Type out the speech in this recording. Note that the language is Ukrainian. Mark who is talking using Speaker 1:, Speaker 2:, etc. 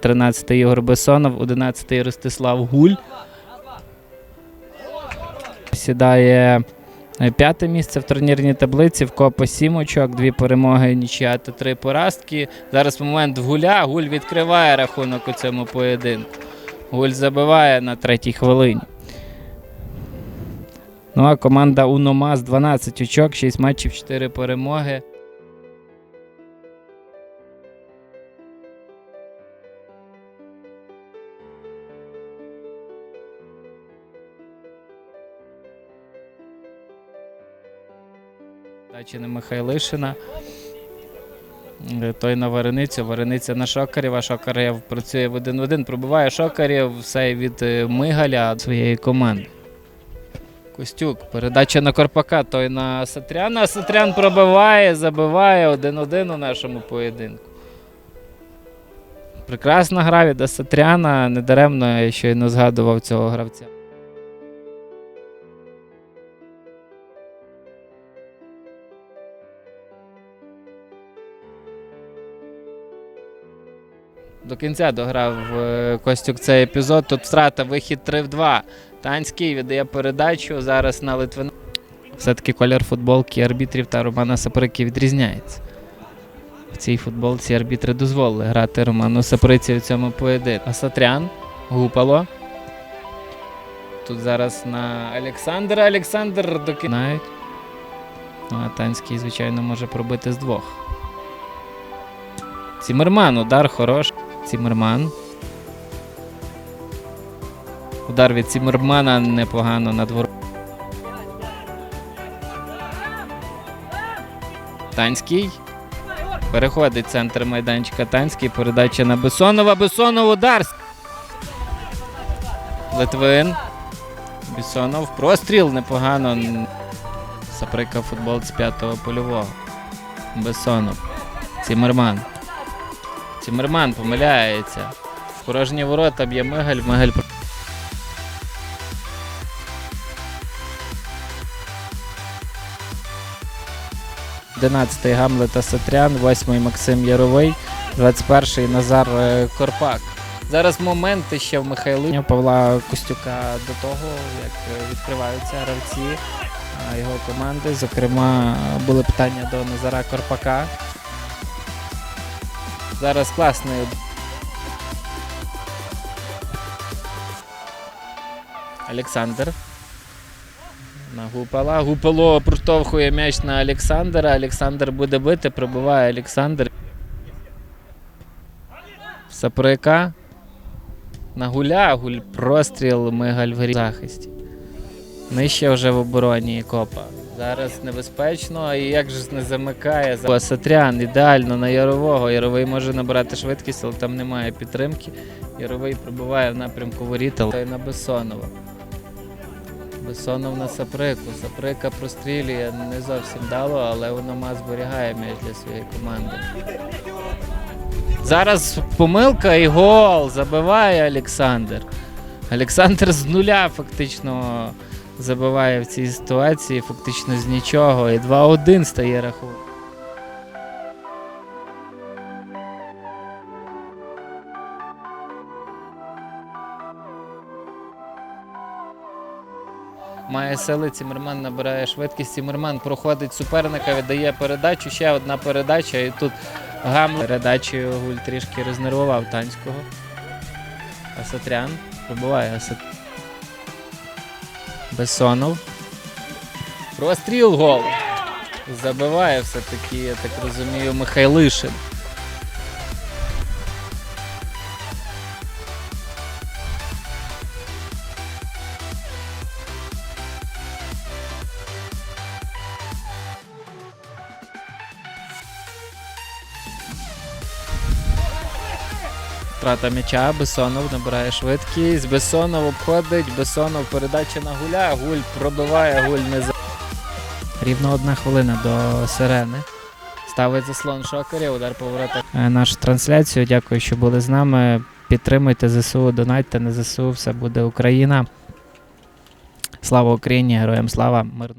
Speaker 1: 13 Ігор Бесонов, 11-й Ростислав Гуль. Сідає е, п'яте місце в турнірній таблиці. В копа 7 очок, дві перемоги, нічия та три поразки. Зараз момент в гуля. Гуль відкриває рахунок у цьому поєдинку. Гуль забиває на третій хвилині. Ну а команда Уномас 12 очок, 6 матчів, 4 перемоги. Дачі на Михайлишина. Е, Той на Вареницю, Варениця на Шокарєва. Шокарєв працює в один в один, пробиває Шокарєв, все від е, Мигаля своєї команди. Костюк, передача на Корпака, той на Сатряна. Сатрян пробиває, забиває 1-1 у нашому поєдинку. Прекрасна гра від Асатряна. Недаремно я щойно згадував цього гравця. До кінця дограв е, Костюк цей епізод. Тут втрата вихід 3 в 2. Танський віддає передачу зараз на Литвина. Все-таки колір футболки арбітрів та Романа Саприки відрізняється. В цій футболці арбітри дозволили грати Роману Саприці у цьому поєдинку. Асатрян, Гупало. Тут зараз на Олександра. Олександр докинають. Ну, а Танський, звичайно, може пробити з двох. Цімерман, удар хороший. Цімерман. Удар від Цімермана непогано на двор. Танський. Переходить центр майданчика Танський. Передача на Бесонова. Бесонов удар. Литвин. Бесонов. Простріл непогано. Саприка футбол з п'ятого польового. Бесонов. Цімерман. Цімерман помиляється. Порожні ворота б'є Мигель. Мигель 11-й Гамлета Сатрян, 8-й Максим Яровий, 21-й Назар е, Корпак. Зараз моменти ще в Михайлині Павла Костюка до того, як е, відкриваються гравці його команди. Зокрема, були питання до Назара Корпака. Зараз класний. Олександр. На Гупала. Гупало проштовхує м'яч на Олександра. Олександр буде бити, пробиває Олександр. Саприка. На гуля. Гуль простріл Мигаль в захисті. Нижче вже в обороні Копа. Зараз небезпечно. І як же не замикає. Сатрян ідеально на Ярового. Яровий може набирати швидкість, але там немає підтримки. Яровий пробиває в напрямку воріт, але на Бесонова. Бесонов на Саприку. Саприка прострілює не зовсім дало, але воно зберігає м'яч для своєї команди. Зараз помилка і гол. Забиває Олександр. Олександр з нуля фактично забиває в цій ситуації, фактично з нічого. І 2-1 стає рахунок. Має сили, Цімерман набирає швидкість. Цімерман проходить суперника, віддає передачу. Ще одна передача. І тут Гамлет передачею Гуль трішки рознервував танського. Асатрян пробуває Асат... Бесонов. Простріл гол. Забиває все-таки, я так розумію, Михайлишин. Втрата м'яча, Бесонов набирає швидкість. Бесонов обходить, Бесонов передача на гуля, гуль пробиває, гуль не за. Рівно одна хвилина до сирени. Ставить заслон шокерів, удар по воротах. Е, Нашу трансляцію. Дякую, що були з нами. Підтримуйте ЗСУ, донатьте на ЗСУ, все буде Україна. Слава Україні, героям слава, мирно.